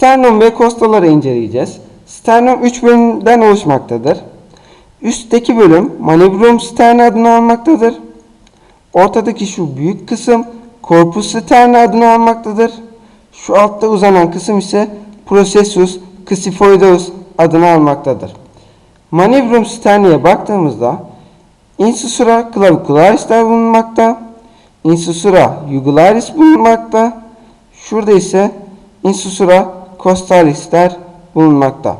Sternum ve kostaları inceleyeceğiz. Sternum 3 bölümden oluşmaktadır. Üstteki bölüm manevrum sterni adını almaktadır. Ortadaki şu büyük kısım corpus sterni adını almaktadır. Şu altta uzanan kısım ise processus crucifoideus adını almaktadır. Manevrum sterniye baktığımızda insusura clavicularis'ler bulunmakta. Insusura jugularis bulunmakta. Şurada ise insusura costalis'ler bulunmakta.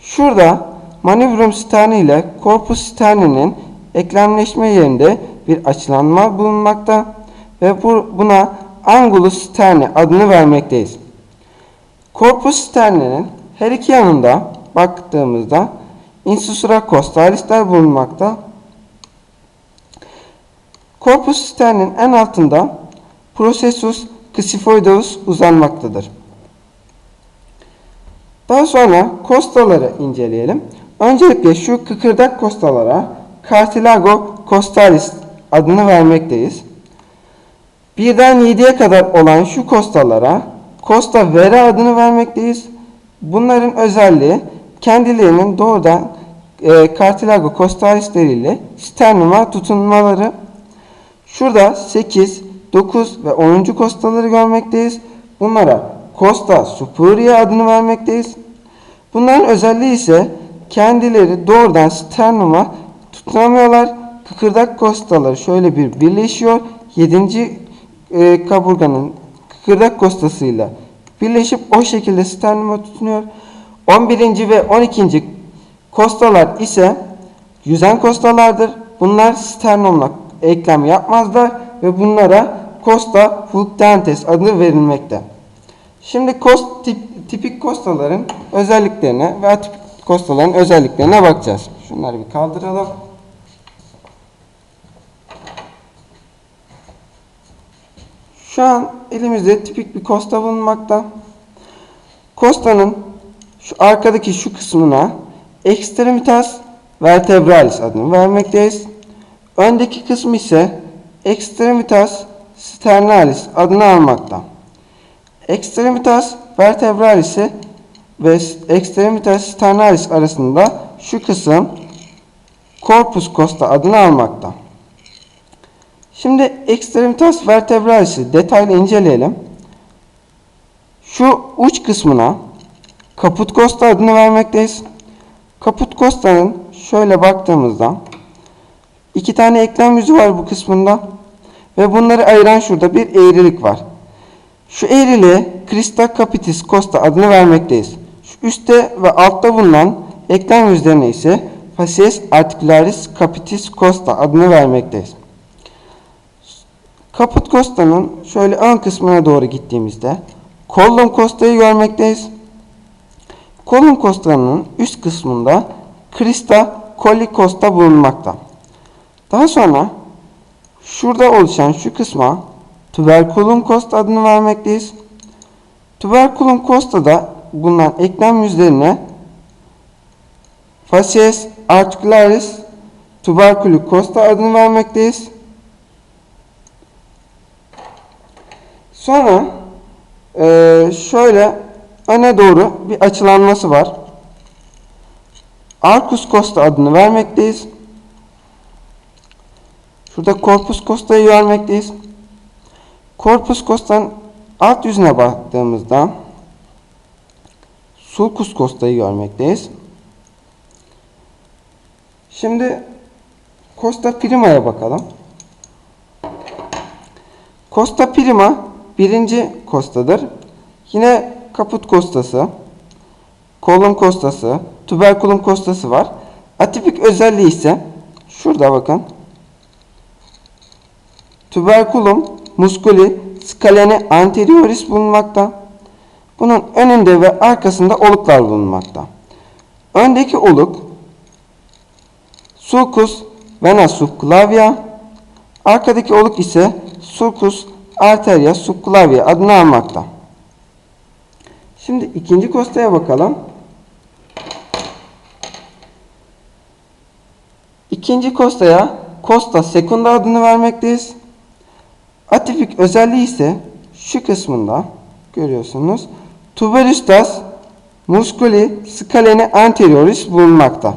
Şurada manevrum sterni ile corpus sterninin eklemleşme yerinde bir açılanma bulunmakta ve bu, buna angulus sterni adını vermekteyiz. Corpus sterninin her iki yanında baktığımızda insusura costalis'ler bulunmakta. Corpus sternin en altında processus crucifoideus uzanmaktadır. Daha sonra kostaları inceleyelim. Öncelikle şu kıkırdak kostalara Cartilago costalis adını vermekteyiz. Birden 7'ye kadar olan şu kostalara Costa Vera adını vermekteyiz. Bunların özelliği kendilerinin doğrudan e, Cartilago costalisleriyle sternuma tutunmaları. Şurada 8, 9 ve 10. kostaları görmekteyiz. Bunlara Costa Superia adını vermekteyiz. Bunların özelliği ise kendileri doğrudan sternuma tutunamıyorlar. Kıkırdak kostaları şöyle bir birleşiyor. 7. E, kaburganın kıkırdak kostasıyla birleşip o şekilde sternuma tutunuyor. 11. ve 12. kostalar ise yüzen kostalardır. Bunlar sternumla eklem yapmazlar ve bunlara costa fluctuantes adı verilmekte. Şimdi kost, tip, tipik kostaların özelliklerine ve atipik kostaların özelliklerine bakacağız. Şunları bir kaldıralım. Şu an elimizde tipik bir kosta bulunmakta. Kostanın şu arkadaki şu kısmına extremitas vertebralis adını vermekteyiz. Öndeki kısmı ise extremitas sternalis adını almakta. Extremitas vertebralis'i ve extremitas sternalis arasında şu kısım corpus costa adını almakta. Şimdi extremitas vertebralis'i detaylı inceleyelim. Şu uç kısmına kaput costa adını vermekteyiz. Kaput costa'nın şöyle baktığımızda iki tane eklem yüzü var bu kısmında ve bunları ayıran şurada bir eğrilik var. Şu eğriliğe Christa Capitis Costa adını vermekteyiz. Şu üstte ve altta bulunan eklem yüzlerine ise Facies Articularis Capitis Costa adını vermekteyiz. Kaput Costa'nın şöyle ön kısmına doğru gittiğimizde Collum Costa'yı görmekteyiz. Collum Costa'nın üst kısmında Christa Colli Costa bulunmakta. Daha sonra şurada oluşan şu kısma Tuberculum costa adını vermekteyiz. Tuberculum costa'da bulunan eklem yüzlerine Facies articularis tuberculum costa adını vermekteyiz. Sonra eee, şöyle öne doğru bir açılanması var. Arcus costa adını vermekteyiz. Şurada corpus costa'yı görmekteyiz. Corpus costa'nın alt yüzüne baktığımızda sulcus costa'yı görmekteyiz. Şimdi Costa prima'ya bakalım. Costa prima birinci kostadır. Yine kaput kostası, kolon kostası, tuberkulum kostası var. Atipik özelliği ise şurada bakın. Tuberculum musculi scalene anterioris bulunmakta. Bunun önünde ve arkasında oluklar bulunmakta. Öndeki oluk sulcus vena subclavia, arkadaki oluk ise sulcus arteria subclavia adını almakta. Şimdi ikinci kostaya bakalım. İkinci kostaya Costa secunda adını vermekteyiz. Atiflik özelliği ise şu kısmında görüyorsunuz. Tuberustas musculi scalene anterioris bulunmakta.